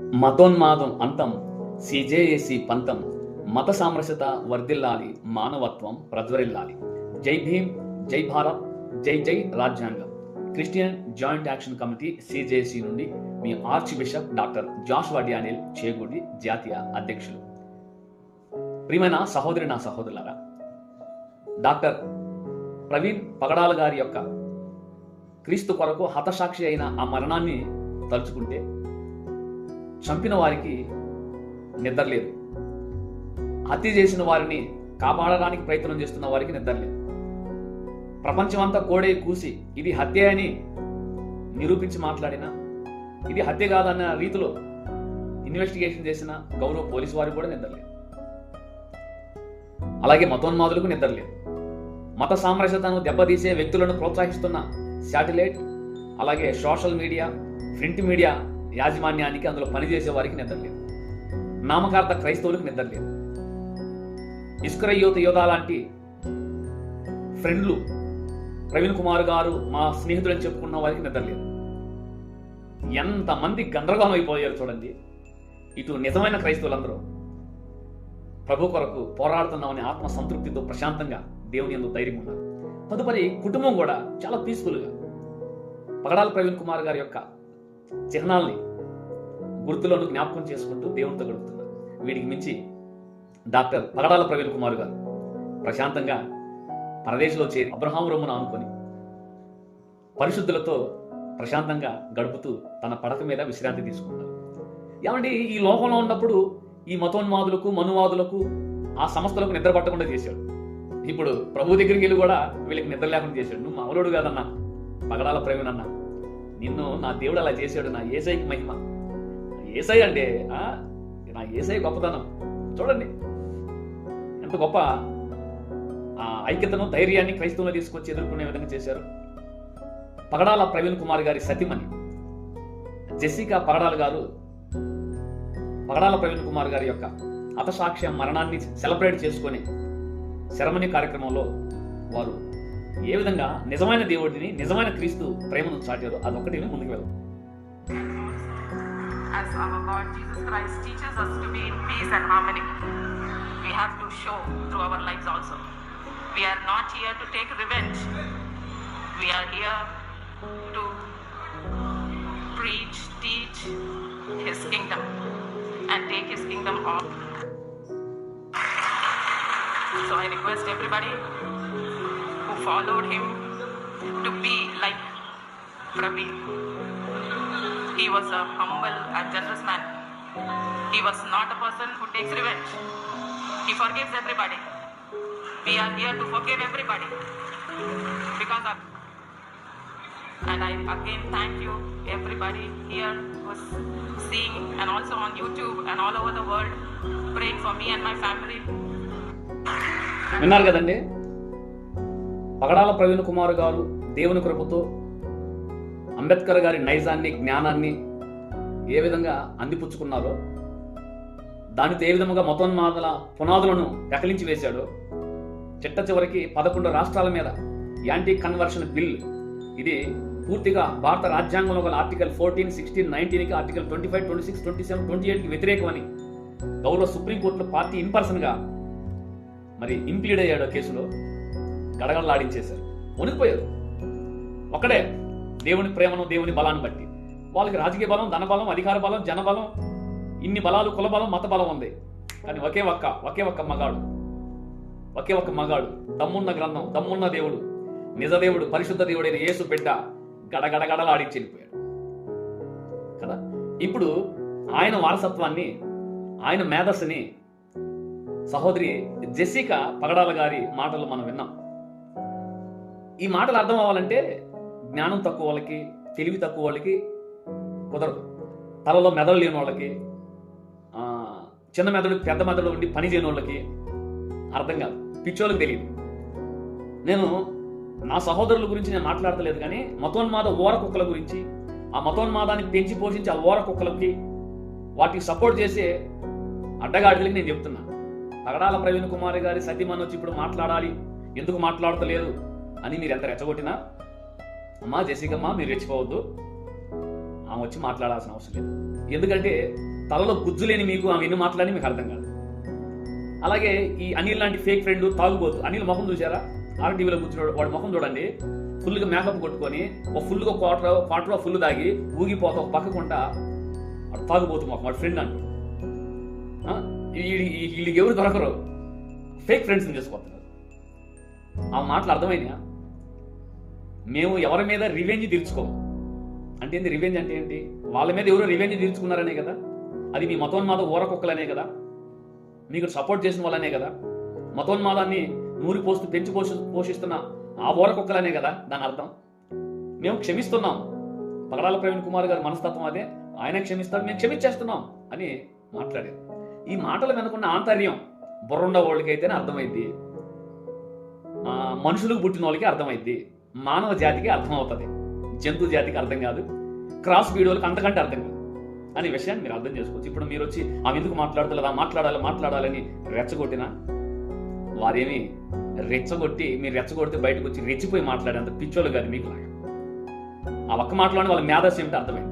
మతోన్మాదం అంతం సిజేఏసి పంతం మత సామరస్యత వర్ధిల్లాలి మానవత్వం ప్రజ్వరిల్లాలి. జై భీమ్ జై భారత్ జై జై రాజ్యాంగం. Christian joint action committee CJC నుండి మీ arch bishop doctor Josh Daniel Chegudi జాతీయ అధ్యక్షులు. ప్రియమైన సహోదరి నా సహోదరులారా డాక్టర్ ప్రవీణ్ పగడాల గారి యొక్క క్రీస్తు కొరకు హతసాక్షి అయిన ఆ మరణాన్ని తలుచుకుంటే చంపిన వారికి నిద్రలేదు. హత్య చేసిన వారిని కాపాడడానికి ప్రయత్నం చేస్తున్న వారికి నిద్రలేదు. ప్రపంచమంతా కోడే కూసి ఇది హత్య అని నిరూపించి మాట్లాడిన ఇది హత్య కాదన్న రీతిలో ఇన్వెస్టిగేషన్ చేసిన గౌరవ పోలీసు వారికి కూడా నిద్రలేదు. అలాగే మతోన్మాదులకు నిద్రలేదు. మత సామరస్యతను దెబ్బతీసే వ్యక్తులను ప్రోత్సహిస్తున్న శాటిలైట్ అలాగే సోషల్ మీడియా ప్రింట్ మీడియా యాజమాన్యానికి అందులో పనిచేసే వారికి నిద్రలేదు నామకార్థ క్రైస్తవులకు నిద్రలేదు ఇస్కర యోత యోధ లాంటి ఫ్రెండ్లు ప్రవీణ్ కుమార్ గారు మా స్నేహితులని చెప్పుకున్న వారికి నిద్రలేదు ఎంతమంది గందరగోళం అయిపోయారు చూడండి. ఇటు నిజమైన క్రైస్తవులందరూ ప్రభు కొరకు పోరాడుతున్నామని ఆత్మ సంతృప్తితో ప్రశాంతంగా దేవుని ఎందుకు ధైర్యం ఉన్నారు. తదుపరి కుటుంబం కూడా చాలా పీస్ఫుల్గా పగడాల ప్రవీణ్ కుమార్ గారి యొక్క చిహ్నాల్ని గుర్తులను జ్ఞాపకం చేసుకుంటూ దేవునితో గడుపుతున్నారు వీడికి మించి డాక్టర్ పగడాల ప్రవీణ్ కుమార్ గారు ప్రశాంతంగా పరదేశంలో చేరి అబ్రహాం రొమ్మును ఆనుకొని పరిశుద్ధులతో ప్రశాంతంగా గడుపుతూ తన పడక మీద విశ్రాంతి తీసుకున్నారు. ఏమండి ఈ లోకంలో ఉన్నప్పుడు ఈ మతోన్మాదులకు మనువాదులకు ఆ సంస్థలకు నిద్ర పట్టకుండా చేశాడు. ఇప్పుడు ప్రభు దగ్గరికి వెళ్ళి కూడా వీళ్ళకి నిద్ర లేకుండా చేశాడు. నువ్వు మామూలుడు కాదన్నా పగడాల ప్రవీణ్ నిన్ను నా దేవుడు అలా చేశాడు నా ఏసైకి మహిమ. ఏసై అంటే ఆ, నా ఏసై గొప్పతనం. చూడండి. ఎంత గొప్ప ఆ ఐక్యతను ధైర్యాన్ని క్రైస్తవులు తీసుకొచ్చి ఎదుర్కొనే విధంగా చేశారు. పగడాల ప్రవీణ్ కుమార్ గారి సతిమణి. జెసికా పగడాల గారు పగడాల ప్రవీణ్ కుమార్ గారి యొక్క అతసాక్ష్య మరణాన్ని సెలబ్రేట్ చేసుకొని శరమణి కార్యక్రమంలో వారు ఏ విధంగా నిజమైన దేవుడిని నిజమైన క్రీస్తు ప్రేమను చాటారో అదొక్కటి ముందుకు వెళ్దాం as our Lord Jesus Christ teaches us to be in peace and harmony, we have to show through our lives also. We are not here to take revenge. We are here to preach, teach His kingdom and take His kingdom on. So I request everybody followed Him to be like Praveen. He was a humble and generous man. He was not a person who takes revenge. He forgives everybody. We are here to forgive everybody because of. And I again thank you, everybody here who's seeing and also on YouTube and all over the world, praying for me and my family. విన్నారు కదండి పగడాల ప్రవీణ్ కుమార్ గారు దేవుని కృపతో అంబేద్కర్ గారి నైజాన్ని జ్ఞానాన్ని ఏ విధంగా అందిపుచ్చుకున్నారో దానితో ఏ విధముగా మతోన్మాదల పునాదులను పెకలించి వేశాడో చిట్ట చివరికి పదకొండు రాష్ట్రాల మీద యాంటీ కన్వర్షన్ బిల్ ఇది పూర్తిగా భారత రాజ్యాంగంలో గల article fourteen sixteen నైన్టీన్కి article twenty five twenty six twenty seven twenty ఎయిట్కి వ్యతిరేకమని గౌరవ సుప్రీంకోర్టులో పార్టీ ఇన్ పర్సన్గా మరి ఇంప్లీడ్ అయ్యాడు కేసులో గడగడలాడించేశారు మునిగిపోయారు ఒక్కడే దేవుని ప్రేమను దేవుని బలాన్ని బట్టి. వాళ్ళకి రాజకీయ బలం ధనబలం అధికార బలం జనబలం ఇన్ని బలాలు కులబలం మత బలం ఉంది. కానీ ఒకే ఒక్క ఒకే ఒక్క మగాడు. ఒకే ఒక్క మగాడు. దమ్మున్న గ్రంథం దమ్మున్న దేవుడు నిజ దేవుడు పరిశుద్ధ దేవుడైన యేసు బిడ్డ గడగడగడలాడి చనిపోయాడు. కదా? ఇప్పుడు ఆయన వారసత్వాన్ని ఆయన మేధస్సుని సహోదరి జెసికా పగడాల గారి మాటలు మనం విన్నాం. ఈ మాటలు అర్థం అవ్వాలంటే జ్ఞానం తక్కువ వాళ్ళకి తెలివి తక్కువ వాళ్ళకి కుదరదు. తలలో మెదడు లేని వాళ్ళకి చిన్న మెదడు పెద్ద మెదడు ఉండి పని చేయని వాళ్ళకి అర్థం కాదు. పిచ్చోళ్ళకి తెలియదు. నేను నా సహోదరుల గురించి నేను మాట్లాడతలేదు కానీ మతోన్మాద ఓర కుక్కల గురించి ఆ మతోన్మాదాన్ని పెంచి పోషించి ఆ ఓర కుక్కలకి వాటికి సపోర్ట్ చేసే అడ్డగాడిలకి నేను చెప్తున్నా. తగడాల ప్రవీణ్ కుమార్ గారి సతీమణి వచ్చి ఇప్పుడు మాట్లాడాలి. ఎందుకు మాట్లాడతలేదు? అని మీరు ఎంత రెచ్చగొట్టినా అమ్మా జెసికమ్మా మీరు రెచ్చిపోవద్దు. ఆమె వచ్చి మాట్లాడాల్సిన అవసరం లేదు. ఎందుకంటే తలలో గుజ్జు లేని మీకు ఆమె ఎన్ని మాట్లాడి మీకు అర్థం కాదు. అలాగే ఈ అనిల్ లాంటి ఫేక్ ఫ్రెండ్ తాగుబోతు. అనిల్ ముఖం చూసారా ఆర్టీవీలో కూర్చున్నాడు. వాడు ముఖం చూడండి. ఫుల్గా మేకప్ కొట్టుకొని ఒక ఫుల్గా క్వార్టర్ క్వార్టర్లో ఫుల్ తాగి ఊగిపోతా ఒక పక్కకుండా వాడు తాగుబోతు ముఖం. వాడు ఫ్రెండ్ అంటాడు. వీళ్ళకి ఎవరు దొరకరు? ఫేక్ ఫ్రెండ్స్ని చేసుకుంటున్నారు ఆ మాటలు అర్థమైనా మేము ఎవరి మీద రివెంజ్ తీర్చుకోము. అంటే ఏంటి రివెంజ్ అంటే ఏంటి? వాళ్ళ మీద ఎవరో రివెంజ్ తీర్చుకున్నారనే కదా? అది మీ మతోన్మాద ఊరకొక్కలనే కదా? మీకు సపోర్ట్ చేసిన వాళ్ళనే కదా? మతోన్మాదాన్ని నూరి పోస్తూ పెంచి పోషి పోషిస్తున్న ఆ ఊరకొక్కలనే కదా? దాని అర్థం. మేము క్షమిస్తున్నాం. పగడాల ప్రవీణ్ కుమార్ గారి మనస్తత్వం అదే. ఆయన క్షమిస్తాడు మేము క్షమించేస్తున్నాం అని మాట్లాడారు. ఈ మాటలు వెనుకున్న ఆంతర్యం బుర్రుండ వాళ్ళకైతేనే అర్థమైంది మనుషులకు పుట్టిన వాళ్ళకి అర్థమైంది మానవ జాతికి అర్థమవుతుంది. జంతు జాతికి అర్థం కాదు. క్రాస్ వీడియోలకు అంతకంటే అర్థం కాదు. అనే విషయాన్ని మీరు అర్థం చేసుకోవచ్చు. ఇప్పుడు మీరు వచ్చి ఆమె ఎందుకు మాట్లాడతలేదా? మాట్లాడాలి మాట్లాడాలని రెచ్చగొట్టినా? వారేమి రెచ్చగొట్టి మీరు రెచ్చగొడితే బయటకు వచ్చి రెచ్చిపోయి మాట్లాడేంత పిచ్చోళ్ళు కాదు మీకు ఆ ఒక్క మాట్లాడిన వాళ్ళ మేధస్సు ఏమిటి అర్థమైంది.